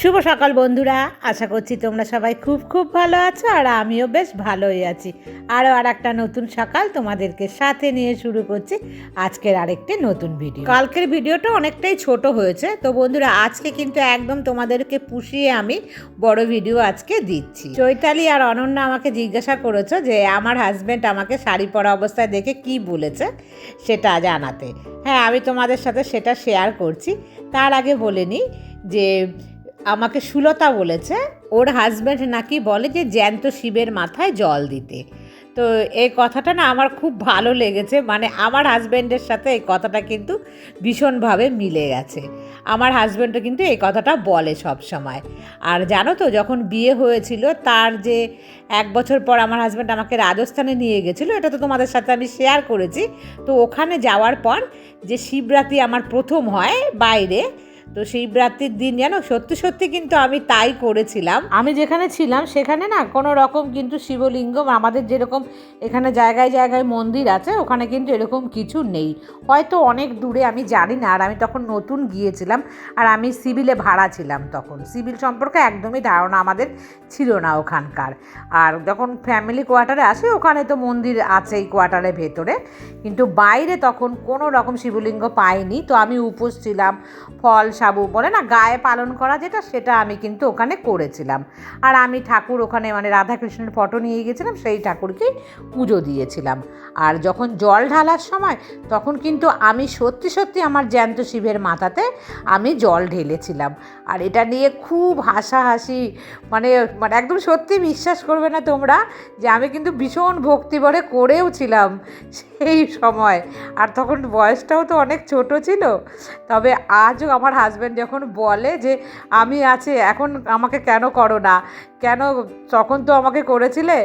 শুভ সকাল বন্ধুরা, আশা করছি তোমরা সবাই খুব খুব ভালো আছো আর আমিও বেশ ভালোই আছি। আরও আর একটা নতুন সকাল তোমাদেরকে সাথে নিয়ে শুরু করছি আজকের আরেকটি নতুন ভিডিও কালকের ভিডিওটা অনেকটাই ছোট হয়েছে, তো বন্ধুরা আজকে কিন্তু একদম তোমাদেরকে পুষিয়ে আমি বড় ভিডিও আজকে দিচ্ছি। চৈতালি আর অনন্যা আমাকে জিজ্ঞাসা করেছ যে আমার হাজব্যান্ড আমাকে শাড়ি পরা অবস্থায় দেখে কি বলেছে সেটা জানাতে। হ্যাঁ আমি তোমাদের সাথে সেটা শেয়ার করছি। তার আগে বলে নিই যে আমাকে সুলতা বলেছে, ওর হাজব্যান্ড নাকি বলে যে জ্যান্ত শিবের মাথায় জল দিতে। তো এই কথাটা না আমার খুব ভালো লেগেছে মানে আমার হাজব্যান্ডের সাথে এই কথাটা কিন্তু ভীষণভাবে মিলে গেছে। আমার হাজব্যান্ডও কিন্তু এই কথাটা বলে সব সময়। আর জানো তো, যখন বিয়ে হয়েছিল, তার যে এক বছর পর আমার হাজব্যান্ড আমাকে রাজস্থানে নিয়ে গেছিল, এটা তো তোমাদের সাথে আমি শেয়ার করেছি, তো ওখানে যাওয়ার পর যে শিবরাত্রি আমার প্রথম হয় বাইরে তো শিবরাত্রির দিন জানো, সত্যি সত্যি কিন্তু আমি তাই করেছিলাম। আমি যেখানে ছিলাম সেখানে না কোনো রকম কিন্তু শিবলিঙ্গ আমাদের যেরকম এখানে জায়গায় জায়গায় মন্দির আছে, ওখানে কিন্তু এরকম কিছু নেই। হয়তো অনেক দূরে, আমি জানি না, আর আমি তখন নতুন গিয়েছিলাম, আর আমি সিভিলে ভাড়া ছিলাম তখন। সিভিল সম্পর্কে একদমই ধারণা আমাদের ছিল না ওখানকার। আর যখন ফ্যামিলি কোয়ার্টারে আসে, ওখানে তো মন্দির আছেই কোয়ার্টারের ভেতরে, কিন্তু বাইরে তখন কোনো রকম শিবলিঙ্গ পাইনি। তো আমি উপোস ছিলাম, ফল সাবু বলে না, গায়ে পালন করা যেটা, সেটা আমি কিন্তু ওখানে করেছিলাম। আর আমি ঠাকুর ওখানে মানে রাধাকৃষ্ণের ফটো নিয়ে গেছিলাম সেই ঠাকুরকেই পুজো দিয়েছিলাম। আর যখন জল ঢালার সময়, তখন কিন্তু আমি সত্যি সত্যি আমার জ্যান্ত শিবের মাথাতে আমি জল ঢেলেছিলাম। আর এটা নিয়ে খুব হাসাহাসি। মানে মানে একদম সত্যি বিশ্বাস করবে না তোমরা যে আমি কিন্তু ভীষণ ভক্তিভরে করেও ছিলাম সেই সময়। আর তখন বয়সটাও তো অনেক ছোট ছিল। তবে আজও আমার হাজব্যান্ড যখন বলে যে আমি আছে, এখন আমাকে কেন করো না? কেন তখন তো আমাকে করেছিলে,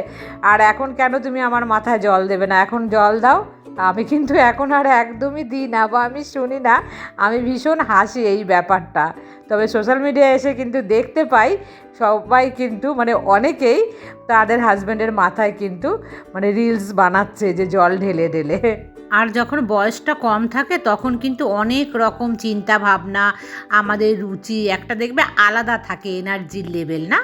আর এখন কেন তুমি আমার মাথায় জল দেবে না? এখন জল দাও। আমি কিন্তু এখন আর একদমই দিই না, বা আমি শুনি না, আমি ভীষণ হাসি এই ব্যাপারটা। তবে সোশ্যাল মিডিয়ায় এসে কিন্তু দেখতে পাই সবাই কিন্তু মানে অনেকেই তাদের হাজব্যান্ডের মাথায় কিন্তু মানে রিলস বানাচ্ছে যে জল ঢেলে ঢেলে। আর যখন বয়সটা কম থাকে, তখন কিন্তু অনেক রকম চিন্তা ভাবনা, আমাদের রুচি একটা দেখবে আলাদা থাকে এনার্জির লেভেল না?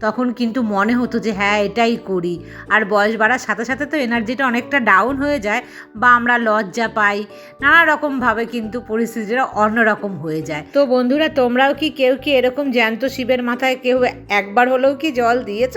তখন কিন্তু মনে হতো যে হ্যাঁ এটাই করি। আর বয়স বাড়ার সাথে সাথে তো এনার্জিটা অনেকটা ডাউন হয়ে যায় বা আমরা লজ্জা পাই। নানা রকমভাবে কিন্তু পরিস্থিতিটা অন্যরকম হয়ে যায়। তো বন্ধুরা, তোমরাও কি কেউ কি এরকম জ্যান্ত শিবের মাথায় কেউ একবার হলেও কি জল দিয়েছ?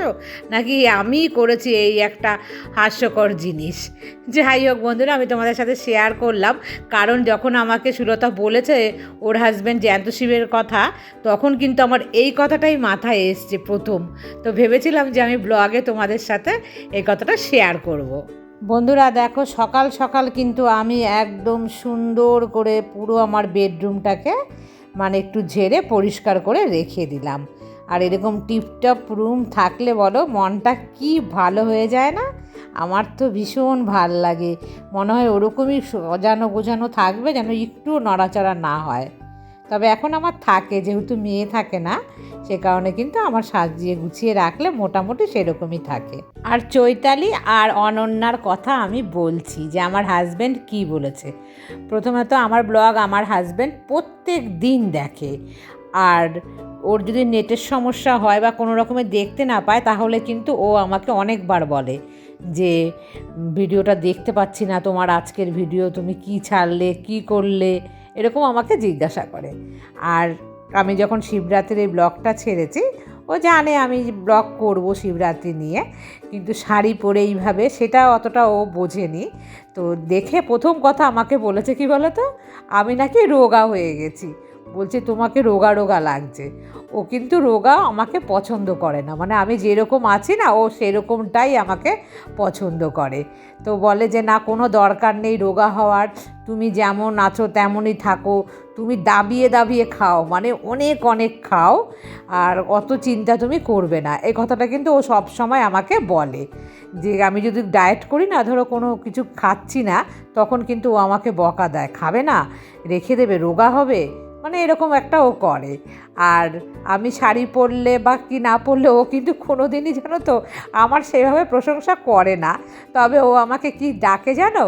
নাকি আমিই করেছি এই একটা হাস্যকর জিনিস? যাই হোক বন্ধুরা, আমি তোমাদের সাথে শেয়ার করলাম। কারণ যখন আমাকে সুলতা বলেছে ওর হাজব্যান্ড জ্যান্ত শিবের কথা, তখন কিন্তু আমার এই কথাটাই মাথায় এসছে প্রথম। তো ভেবেছিলাম যে আমি ব্লগে তোমাদের সাথে এই কথাটা শেয়ার করব। বন্ধুরা, দেখো সকাল সকাল কিন্তু আমি একদম সুন্দর করে পুরো আমার বেডরুমটাকে মানে একটু ঝেড়ে পরিষ্কার করে রেখে দিলাম। আর এরকম টিপটপ রুম থাকলে বলো, মনটা কি ভালো হয়ে যায় না? আমার তো ভীষণ ভালো লাগে। মনে হয় ওরকমই সাজানো গোছানো থাকবে যেন একটু নড়াচড়া না হয়। তবে এখন আমার থাকে, যেহেতু মেয়ে থাকে না, সে কারণে কিন্তু আমার সাজিয়ে গুছিয়ে রাখলে মোটামুটি সেরকমই থাকে। আর চৈতালি আর অনন্যার কথা আমি বলছি যে আমার হাজব্যান্ড কি বলেছে। প্রথমত আমার ব্লগ আমার হাজব্যান্ড প্রত্যেক দিন দেখে। আর ওর যদি নেটের সমস্যা হয় বা কোনো রকমে দেখতে না পায়, তাহলে কিন্তু ও আমাকে অনেকবার বলে যে, ভিডিওটা দেখতে পাচ্ছি না, তোমার আজকের ভিডিও, তুমি কি ছাড়লে, কি করলে? এরকম আমাকে জিজ্ঞাসা করে। আর আমি যখন শিবরাত্রির এই ব্লগটা ছেড়েছি, ও জানে আমি ব্লগ করব শিবরাত্রি নিয়ে, কিন্তু শাড়ি পরে এইভাবে সেটা অতটা ও বোঝেনি। তো দেখে প্রথম কথা আমাকে বলেছে, কি বলো তো আমি নাকি রোগা হয়ে গেছি। বলছে, তোমাকে রোগা রোগা লাগছে। ও কিন্তু রোগা আমাকে পছন্দ করে না। মানে আমি যেরকম আছি না, ও সেরকমটাই আমাকে পছন্দ করে। তো বলে যে, না, কোনো দরকার নেই রোগা হওয়ার। তুমি যেমন আছো তেমনই থাকো। তুমি দাবিয়ে দাবিয়ে খাও। মানে অনেক অনেক খাও। আর অত চিন্তা তুমি করবে না। এই কথাটা কিন্তু ও সব সময় আমাকে বলে। যে, আমি যদি ডায়েট করি না, ধরো কোনো কিছু খাচ্ছি না, তখন কিন্তু ও আমাকে বকা দেয়। খাবে না? রেখে দেবে? রোগা হবে? মানে এরকম একটা ও করে। আর আমি শাড়ি পরলে বা কি না পরলে ও কিন্তু কোনো দিনই জানো তো আমার সেভাবে প্রশংসা করে না। তবে ও আমাকে কি ডাকে জানো?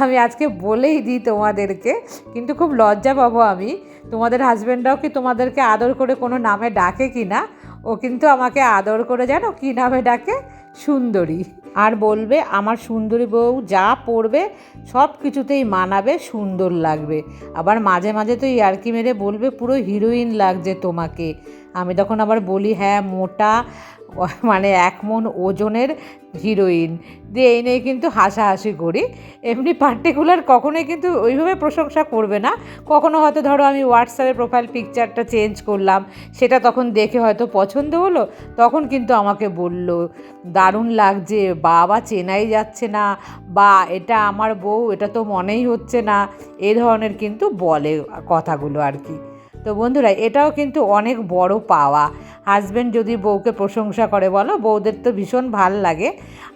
আমি আজকে বলেই দিই তোমাদেরকে, কিন্তু খুব লজ্জা পাবো আমি। তোমাদের হাজব্যান্ডরাও কি তোমাদেরকে আদর করে কোনো নামে ডাকে কি না ও কিন্তু আমাকে আদর করে জানো কী নামে ডাকে? সুন্দরী। আর বলবে, আমার সুন্দরী বউ যা পড়বে, সব কিছুতেই মানাবে, সুন্দর লাগবে। আবার মাঝে মাঝে তো ইয়ার্কি মেরে বলবে, পুরো হিরোইন লাগছে তোমাকে। আমি তখন আবার বলি হ্যাঁ মোটা মানে এক মন ওজনের হিরোইন। দিয়ে এই নিয়ে কিন্তু হাসাহাসি করি। এমনি পার্টিকুলার কখনোই কিন্তু ওইভাবে প্রশংসা করবে না। কখনো হয়তো ধরো আমি হোয়াটসঅ্যাপে প্রোফাইল পিকচারটা চেঞ্জ করলাম, সেটা তখন দেখে হয়তো পছন্দ হলো, তখন কিন্তু আমাকে বলল, দারুণ লাগছে, বাবা চেনাই যাচ্ছে না, বা এটা আমার বউ, এটা তো মনেই হচ্ছে না। এ ধরনের কিন্তু বলে কথাগুলো আর কি। তো বন্ধুরা, এটাও কিন্তু অনেক বড় পাওয়া। হাজব্যান্ড যদি বউকে প্রশংসা করে, বলো, বউদের তো ভীষণ ভালো লাগে।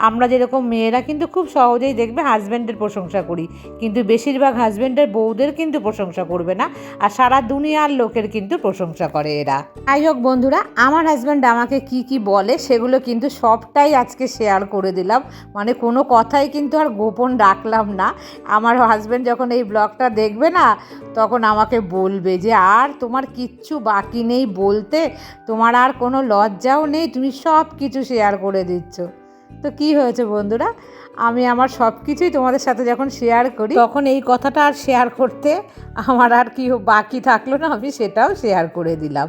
আমরা যেরকম মেয়েরা কিন্তু খুব সহজেই দেখবে হাজব্যান্ডের প্রশংসা করি। কিন্তু বেশিরভাগ হাজব্যান্ডের বউদের কিন্তু প্রশংসা করবে না, আর সারা দুনিয়ার লোকের কিন্তু প্রশংসা করে এরা। যাই হোক বন্ধুরা, আমার হাজব্যান্ড আমাকে কি কি বলে সেগুলো কিন্তু সবটাই আজকে শেয়ার করে দিলাম। মানে কোনো কথাই কিন্তু আর গোপন রাখলাম না। আমার হাজব্যান্ড যখন এই ব্লগটা দেখবে না, তখন আমাকে বলবে যে, আর তোমার কিচ্ছু বাকি নেই বলতে। তোমার আর কোনো লজ্জাও নেই, তুমি সব কিছু শেয়ার করে দিচ্ছ। তো কি হয়েছে বন্ধুরা? আমি আমার সব কিছুই তোমাদের সাথে যখন শেয়ার করি, তখন এই কথাটা আর শেয়ার করতে আমার আর কি বাকি থাকল না, আমি সেটাও শেয়ার করে দিলাম।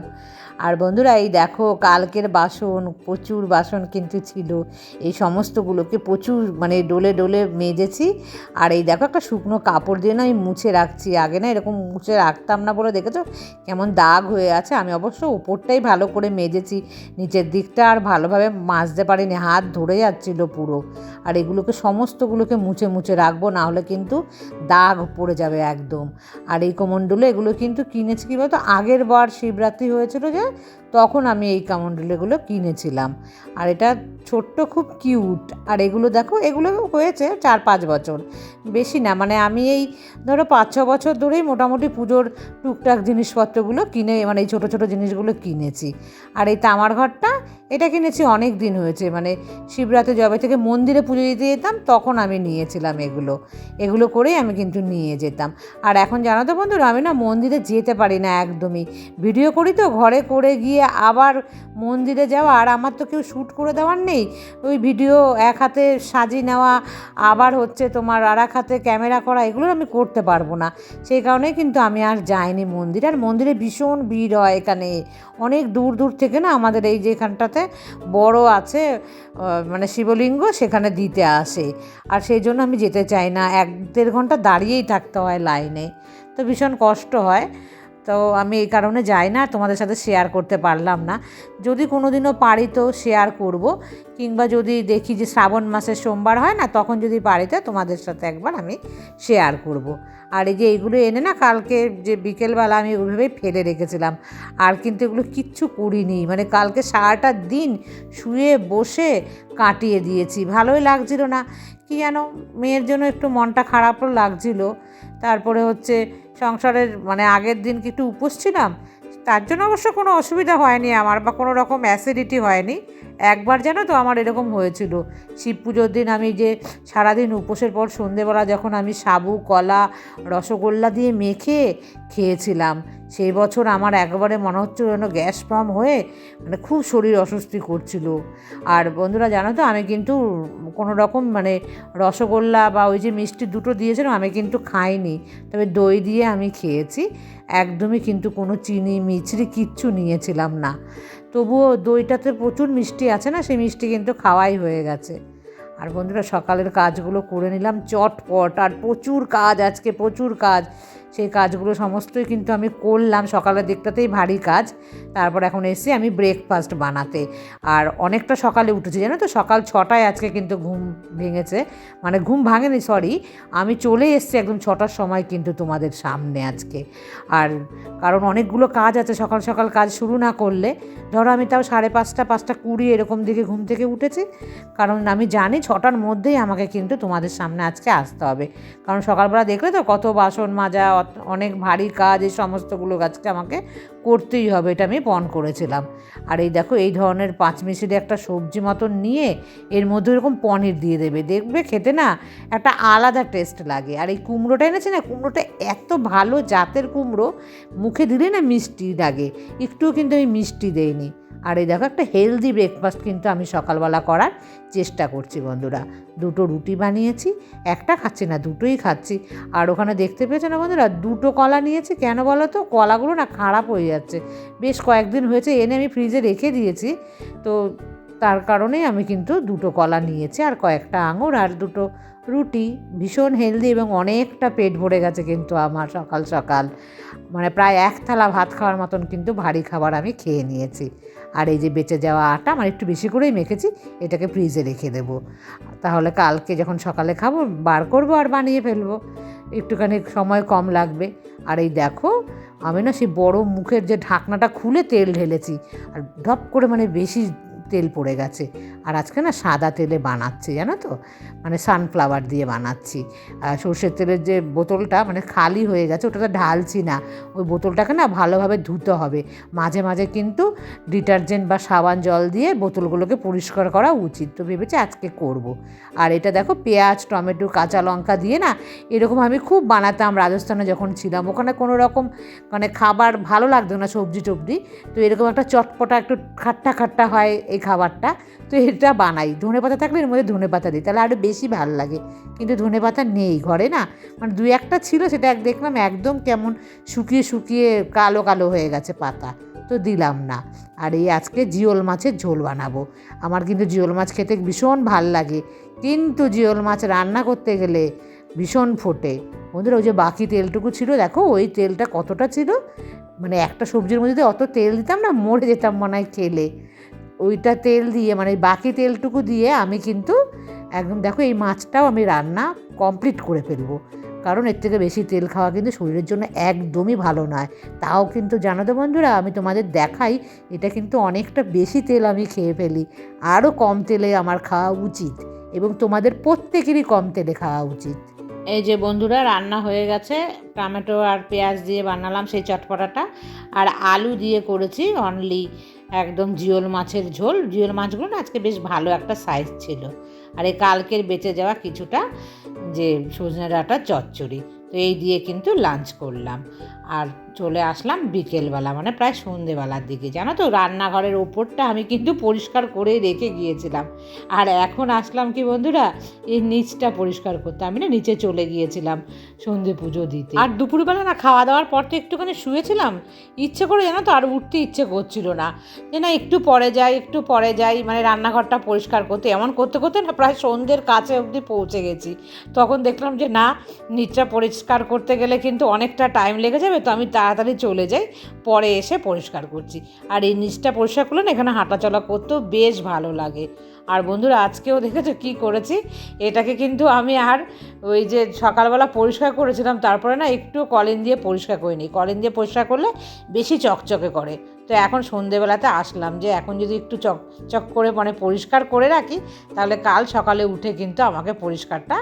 আর বন্ধুরা, এই দেখো কালকের বাসন, প্রচুর বাসন কিন্তু ছিল। এই সমস্তগুলোকে প্রচুর মানে ডোলে ডোলে মেজেছি। আর এই দেখো একটা শুকনো কাপড় দিয়ে না আমি মুছে রাখছি। আগে না এরকম মুছে রাখতাম না বলে দেখেছ? কেমন দাগ হয়ে আছে। আমি অবশ্য উপরটাই ভালো করে মেজেছি। নিচের দিকটা আর ভালোভাবে মাজতে পারিনি। হাত ধরে যাচ্ছিল পুরো। আর এগুলোকে সমস্তগুলোকে মুছে মুছে রাখব, না হলে কিন্তু দাগ পড়ে যাবে একদম। আর এই কমণ্ডলে এগুলো কিন্তু কিনেছি কী বলতো? আগের বার শিবরাত্রি হয়েছিল যে তখন আমি এই কামণ্ডুলেগুলো কিনেছিলাম। আর এটা ছোট্ট, খুব কিউট। আর এগুলো দেখো, এগুলো হয়েছে চার পাঁচ বছর। বেশি না মানে আমি এই ধরো পাঁচ ছ বছর ধরেই মোটামুটি পুজোর টুকটাক জিনিসপত্রগুলো কিনে মানে এই ছোটো ছোটো জিনিসগুলো কিনেছি। আর এই তামার ঘরটা, এটা কিনেছি অনেক দিন হয়েছে। মানে শিবরাত্রি জবে থেকে মন্দিরে পুজো দিতে যেতাম, তখন আমি নিয়েছিলাম এগুলো। এগুলো করেই আমি কিন্তু নিয়ে যেতাম। আর এখন জানো তো বন্ধুরা, আমি না মন্দিরে যেতে পারি না একদমই। ভিডিও করি তো, ঘরে করে গিয়ে আবার মন্দিরে যাওয়া, আর আমার তো কেউ শ্যুট করে দেওয়ার নেই। ওই ভিডিও এক হাতে সাজিয়ে নেওয়া, আবার হচ্ছে তোমার আর এক হাতে ক্যামেরা করা, এগুলো আমি করতে পারব না। সেই কারণে কিন্তু আমি আর যাইনি মন্দিরে। আর মন্দিরে ভীষণ ভিড় হয় এখানে। অনেক দূর দূর থেকে না আমাদের এই যে এখানটাতে বড় আছে মানে শিবলিঙ্গ, সেখানে দিতে আসে। আর সেই জন্য আমি যেতে চাই না। এক দেড় ঘণ্টা দাঁড়িয়েই থাকতে হয় লাইনে। তো ভীষণ কষ্ট হয়। তো আমি এই কারণে যাই না, তোমাদের সাথে শেয়ার করতে পারলাম না। যদি কোনো দিনও পারি তো শেয়ার করব, কিংবা যদি দেখি যে শ্রাবণ মাসের সোমবার হয় না, তখন যদি পারি তো তোমাদের সাথে একবার আমি শেয়ার করব। আর এই যে এইগুলো এনে না কালকে যে বিকেলবেলা আমি ওইভাবেই ফেলে রেখেছিলাম, আর কিন্তু এগুলো কিচ্ছু করিনি। মানে কালকে সারাটা দিন শুয়ে বসে কাটিয়ে দিয়েছি। ভালোই লাগছিল না। কি যেন মেয়ের জন্য একটু মনটা খারাপও লাগছিল। তারপরে হচ্ছে সংসারের মানে আগের দিন কি একটু উপোস ছিলাম? তার জন্য অবশ্য কোনো অসুবিধা হয়নি আমার বা কোনো রকম অ্যাসিডিটি হয়নি। একবার জানো তো আমার এরকম হয়েছিল। শিব পুজোর দিন আমি যে সারাদিন উপোসের পর সন্ধেবেলা যখন আমি সাবু, কলা, রসগোল্লা দিয়ে মেখে খেয়েছিলাম, সেই বছর আমার একবারে মনে হচ্ছিল যেন গ্যাস পাম হয়ে মানে খুব শরীর অস্বস্তি করছিল। আর বন্ধুরা জানো তো আমি কিন্তু কোনো রকম মানে রসগোল্লা বা ওই যে মিষ্টি দুটো দিয়েছিলাম আমি কিন্তু খাইনি। তবে দই দিয়ে আমি খেয়েছি, একদমই কিন্তু কোনো চিনি, মিছরি কিচ্ছু নিয়েছিলাম না। তবুও দইটাতে প্রচুর মিষ্টি আছে না, সেই মিষ্টি কিন্তু খাওয়াই হয়ে গেছে। আর বন্ধুরা, সকালের কাজগুলো করে নিলাম চটপট। আর প্রচুর কাজ আজকে, প্রচুর কাজ। সেই কাজগুলো সমস্তই কিন্তু আমি করলাম। সকালের দিকটাতেই ভারী কাজ। তারপর এখন এসে আমি ব্রেকফাস্ট বানাতে। আর অনেকটা সকালে উঠেছি, জানো তো? সকাল ছটায় আজকে কিন্তু ঘুম ভেঙেছে। মানে ঘুম ভাঙেনি সরি আমি চলে এসেছি একদম ছটার সময় কিন্তু তোমাদের সামনে আজকে। আর কারণ অনেকগুলো কাজ আছে, সকাল সকাল কাজ শুরু না করলে। ধরো আমি তাও সাড়ে পাঁচটা পাঁচটা কুড়ি এরকম দিকে ঘুম থেকে উঠেছি। কারণ আমি জানি ছটার মধ্যেই আমাকে কিন্তু তোমাদের সামনে আজকে আসতে হবে। কারণ সকালবেলা দেখলে তো কত বাসন মাজা রথ অনেক ভারী কাজ এই সমস্তগুলো গাছকে আমাকে করতেই হবে, এটা আমি পণ করেছিলাম। আর এই দেখো, এই ধরনের পাঁচমিশিরি একটা সবজি মতন নিয়ে এর মধ্যে এরকম পনির দিয়ে দেবে। দেখবে খেতে না একটা আলাদা টেস্ট লাগে। আর এই কুমড়োটা এনেছে না, কুমড়োটা এত ভালো জাতের কুমড়ো, মুখে দিলে না মিষ্টি লাগে। একটুও কিন্তু আমি মিষ্টি দেইনি। আর এই দেখো একটা হেলদি ব্রেকফাস্ট কিন্তু আমি সকালবেলা করার চেষ্টা করছি বন্ধুরা। দুটো রুটি বানিয়েছি, একটা খাচ্ছি না, দুটোই খাচ্ছি। আর ওখানে দেখতে পেয়েছ না বন্ধুরা, দুটো কলা নিয়েছি, কেন বলো তো? কলাগুলো না খারাপ হয়ে যাচ্ছে। বেশ কয়েকদিন হয়েছে, এনে আমি ফ্রিজে রেখে দিয়েছি। তো তার কারণেই আমি কিন্তু দুটো কলা নিয়েছি, আর কয়েকটা আঙুর আর দুটো রুটি ভীষণ হেলদি এবং অনেকটা পেট ভরে গেছে কিন্তু আমার সকাল সকাল। মানে প্রায় এক থালা ভাত খাওয়ার মতন কিন্তু ভারী খাবার আমি খেয়ে নিয়েছি। আর এই যে বেঁচে যাওয়া আটা আমার একটু বেশি করেই মেখেছি, এটাকে ফ্রিজে রেখে দেবো। তাহলে কালকে যখন সকালে খাব, বার করব আর বানিয়ে ফেলব। একটুখানি সময় কম লাগবে। আর এই দেখো, আমি না সেই বড় মুখের যে ঢাকনাটা খুলে তেল ঢেলেছি। আর ধপ করে মানে বেশি তেল পড়ে গেছে। আর আজকে না সাদা তেলে বানাচ্ছি, জানো তো? মানে সানফ্লাওয়ার দিয়ে বানাচ্ছি। আর সর্ষের তেলের যে বোতলটা মানে খালি হয়ে গেছে, ওটাতে ঢালছি না। ওই বোতলটাকে না ভালোভাবে ধুতে হবে। মাঝে মাঝে কিন্তু ডিটারজেন্ট বা সাবান জল দিয়ে বোতলগুলোকে পরিষ্কার করা উচিত। তো ভেবেছি আজকে করব। আর এটা দেখো, পেঁয়াজ, টমেটো, কাঁচা লঙ্কা দিয়ে না এরকম আমি খুব বানাতাম রাজস্থানে যখন ছিলাম। ওখানে কোনো রকম মানে খাবার ভালো লাগতো না সবজি টবজি। তো এরকম একটা চটপটা একটু খাট্টা খাট্টা হয় এই খাবারটা, তো এটা বানাই। ধনে পাতা থাকলে এর মধ্যে ধনে পাতা দিই, তাহলে আরও বেশি ভালো লাগে। কিন্তু ধনে পাতা নেই ঘরে না মানে দু একটা ছিল সেটা এক দেখলাম একদম কেমন শুকিয়ে শুকিয়ে কালো কালো হয়ে গেছে পাতা, তো দিলাম না। আর এই আজকে জিওল মাছের ঝোল বানাবো। আমার কিন্তু জিওল মাছ খেতে ভীষণ ভালো লাগে, কিন্তু জিওল মাছ রান্না করতে গেলে ভীষণ ফোটে। বন্ধুরা, ওই যে বাকি তেলটুকু ছিল, দেখো ওই তেলটা কতটা ছিল? মানে একটা সবজির মধ্যে অত তেল দিতাম না, মরে যেতাম মনে হয় খেলে। ওইটা তেল দিয়ে মানে বাকি তেলটুকু দিয়ে আমি কিন্তু একদম, দেখো এই মাছটাও আমি রান্না কমপ্লিট করে ফেলব। কারণ এর থেকে বেশি তেল খাওয়া কিন্তু শরীরের জন্য একদমই ভালো নয়। তাও কিন্তু জানো তো বন্ধুরা, আমি তোমাদের দেখাই, এটা কিন্তু অনেকটা বেশি তেল আমি খেয়ে ফেলি। আরও কম তেলে আমার খাওয়া উচিত এবং তোমাদের প্রত্যেকেরই কম তেলে খাওয়া উচিত। এই যে বন্ধুরা, রান্না হয়ে গেছে। টমেটো আর পেঁয়াজ দিয়ে বানালাম সেই চটপটাটা। আর আলু দিয়ে করেছি অনলি একদম জিওল মাছের ঝোল। জিওল মাছগুলো না আজকে বেশ ভালো একটা সাইজ ছিল। আর এই কালকের বেঁচে যাওয়া কিছুটা যে সজনে ডাঁটা চচ্চড়ি। তো এই দিয়ে কিন্তু লাঞ্চ করলাম। আর চলে আসলাম বিকেলবেলা মানে প্রায় সন্ধেবেলার দিকে। জানো তো, রান্নাঘরের ওপরটা আমি কিন্তু পরিষ্কার করে রেখে গিয়েছিলাম। আর এখন আসলাম কি বন্ধুরা, এই নিচটা পরিষ্কার করতে। আমি না নিচে চলে গিয়েছিলাম সন্ধে পুজো দিতে। আর দুপুরবেলা না খাওয়া দাওয়ার পর তো একটুখানি শুয়েছিলাম। ইচ্ছে করে জানো তো, আর উঠতে ইচ্ছে করছিল না। যে না একটু পরে যাই, একটু পরে যাই মানে রান্নাঘরটা পরিষ্কার করতে। এমন করতে করতে না প্রায় সন্ধ্যের কাছে অবধি পৌঁছে গেছি। তখন দেখলাম যে না, নিচটা পরিষ্কার করতে গেলে কিন্তু অনেকটা টাইম লেগে যাবে। তো আমি তাড়াতাড়ি চলে যাই, পরে এসে পরিষ্কার করছি। আর এই নিচটা পরিষ্কার করলে না এখানে হাঁটাচলা করতেও বেশ ভালো লাগে। আর বন্ধুরা, আজকেও দেখেছ কি করেছি? এটাকে কিন্তু আমি আর ওই যে সকালবেলা পরিষ্কার করেছিলাম, তারপরে না একটু কলিন দিয়ে পরিষ্কার করিনি। কলিন দিয়ে পরিষ্কার করলে বেশি চকচকে করে। তো এখন সন্ধেবেলাতে আসলাম যে এখন যদি একটু চক চক করে মানে পরিষ্কার করে রাখি, তাহলে কাল সকালে উঠে কিন্তু আমাকে পরিষ্কারটা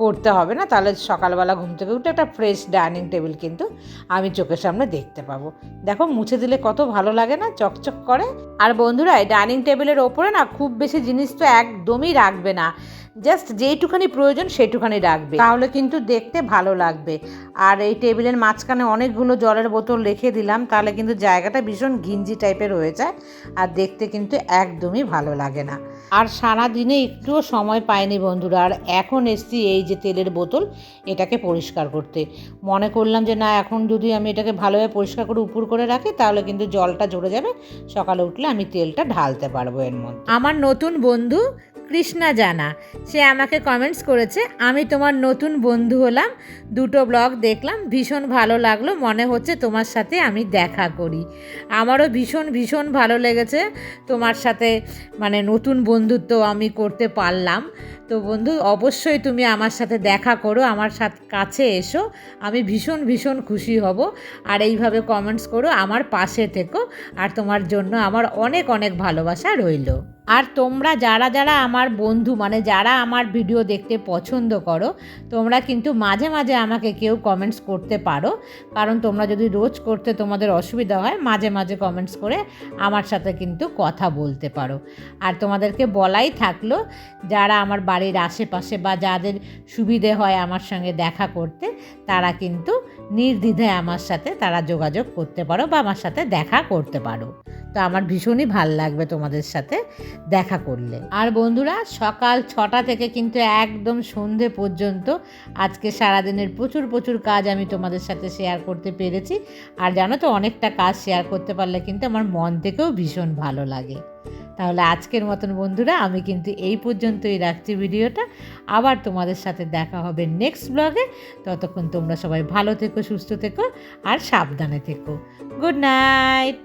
করতে হবে না। তাহলে সকালবেলা ঘুম থেকে উঠে একটা ফ্রেশ ডাইনিং টেবিল কিন্তু আমি চোখের সামনে দেখতে পাবো। দেখো মুছে দিলে কত ভালো লাগে না, চকচক করে। আর বন্ধুরা ডাইনিং টেবিলের ওপরে না খুব বেশি জিনিস তো একদমই রাখবে না। জাস্ট যেইটুখানি প্রয়োজন সেইটুখানি রাখবে। তাহলে কিন্তু দেখতে ভালো লাগবে। আর এই টেবিলের মাঝখানে অনেকগুলো জলের বোতল রেখে দিলাম তাহলে কিন্তু জায়গাটা ভীষণ ঘিঞ্জি টাইপের হয়ে যায় আর দেখতে কিন্তু একদমই ভালো লাগে না। আর সারা দিনে একটুও সময় পাইনি বন্ধুরা আর এখন এসছি এই যে তেলের বোতল এটাকে পরিষ্কার করতে। মনে করলাম যে না এখন যদি আমি এটাকে ভালোভাবে পরিষ্কার করে উপর করে রাখি তাহলে কিন্তু জলটা ঝরে যাবে সকালে উঠলে আমি তেলটা ঢালতে পারব এর মধ্যে। আমার নতুন বন্ধু কৃষ্ণা জানা। সে আমাকে কমেন্টস করেছে, আমি তোমার নতুন বন্ধু হলাম। দুটো ব্লগ দেখলাম, ভীষণ ভালো লাগল। মনে হচ্ছে তোমার সাথে আমি দেখা করি। আমারও ভীষণ ভীষণ ভালো লেগেছে তোমার সাথে মানে নতুন বন্ধুত্ব আমি করতে পারলাম। তো বন্ধু, অবশ্যই তুমি আমার সাথে দেখা করো, আমার সাথে, কাছে এসো, আমি ভীষণ ভীষণ খুশি হব। আর এইভাবে কমেন্টস করো, আমার পাশে থেকো, আর তোমার জন্য আমার অনেক অনেক ভালোবাসা রইল। আর তোমরা যারা যারা আমার বন্ধু মানে যারা আমার ভিডিও দেখতে পছন্দ করো, তোমরা কিন্তু মাঝে মাঝে আমাকে কেউ কমেন্টস করতে পারো। কারণ তোমরা যদি রোজ করতে তোমাদের অসুবিধা হয়, মাঝে মাঝে কমেন্টস করে আমার সাথে কিন্তু কথা বলতে পারো। আর তোমাদেরকে বলাই থাকল, যারা আমার বাড়ির আশেপাশে বা যাদের সুবিধে হয় আমার সঙ্গে দেখা করতে, তারা কিন্তু নির্দ্বিধায় আমার সাথে তারা যোগাযোগ করতে পারো বা আমার সাথে দেখা করতে পারো। তো আমার ভীষণই ভালো লাগবে তোমাদের সাথে দেখা করলে। আর বন্ধুরা, সকাল ছটা থেকে কিন্তু একদম সন্ধে পর্যন্ত আজকে সারাদিনের প্রচুর প্রচুর কাজ আমি তোমাদের সাথে শেয়ার করতে পেরেছি। আর জানো তো, অনেকটা কাজ শেয়ার করতে পারলে কিন্তু আমার মন থেকেও ভীষণ ভালো লাগে। তাহলে আজকের মতন বন্ধুরা, আমি কিন্তু এই পর্যন্তই রাখছি ভিডিওটা। আবার তোমাদের সাথে দেখা হবে নেক্সট ব্লগে ততক্ষণ তোমরা সবাই ভালো থেকো, সুস্থ থেকো, আর সাবধানে থেকো। Good night